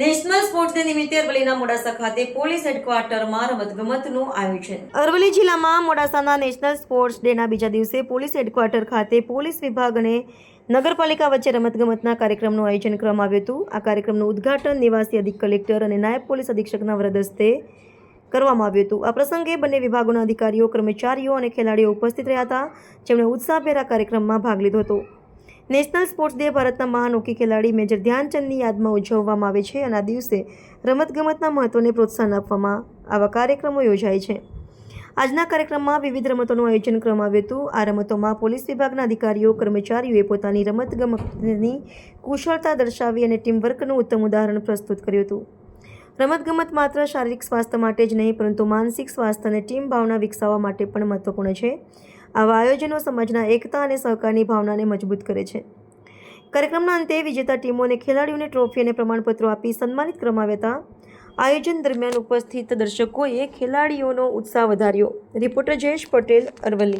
National sports day નિમિત્તે અરવલ્લીના મોડાસા ખાતે પોલીસ હેડક્વાર્ટરમાં રમતગમતનું આયોજન. જિલ્લામાં મોડાસાના નેશનલ સ્પોર્ટ્સ ડેના બીજા દિવસે પોલીસ હેડક્વાર્ટર ખાતે પોલીસ વિભાગ અને નગરપાલિકા વચ્ચે રમતગમતના કાર્યક્રમનું આયોજન કરવામાં આવ્યું હતું. આ કાર્યક્રમનું ઉદ્ઘાટન નિવાસી અધિક કલેક્ટર અને નાયબ પોલીસ અધિક્ષકના વરદ હસ્તે કરવામાં આવ્યું હતું. આ પ્રસંગે બંને વિભાગોના અધિકારીઓ, કર્મચારીઓ અને ખેલાડીઓ ઉપસ્થિત રહ્યા હતા. જેમણે ઉત્સાહભેર આ કાર્યક્રમમાં ભાગ લીધો હતો. નેશનલ સ્પોર્ટ્સ ડે ભારતના મહાન હોકી ખેલાડી મેજર ધ્યાનચંદની યાદમાં ઉજવવામાં આવે છે અને આ દિવસે રમતગમતના મહત્ત્વને પ્રોત્સાહન આપવામાં આવા કાર્યક્રમો યોજાય છે. આજના કાર્યક્રમમાં વિવિધ રમતોનું આયોજન કરવામાં આવ્યું હતું. આ રમતોમાં પોલીસ વિભાગના અધિકારીઓ, કર્મચારીઓએ પોતાની રમતગમતની કુશળતા દર્શાવી અને ટીમવર્કનું ઉત્તમ ઉદાહરણ પ્રસ્તુત કર્યું હતું. રમતગમત માત્ર શારીરિક સ્વાસ્થ્ય માટે જ નહીં, પરંતુ માનસિક સ્વાસ્થ્ય અને ટીમ ભાવના વિકસાવવા માટે પણ મહત્વપૂર્ણ છે. આવા આયોજનો સમાજના એકતા અને સહકારની ભાવનાને મજબૂત કરે છે. કાર્યક્રમના અંતે વિજેતા ટીમોને ખેલાડીઓને ટ્રોફી અને પ્રમાણપત્રો આપી સન્માનિત કરવામાં આયોજન દરમિયાન ઉપસ્થિત દર્શકોએ ખેલાડીઓનો ઉત્સાહ વધાર્યો. રિપોર્ટર જયેશ પટેલ, અરવલ્લી.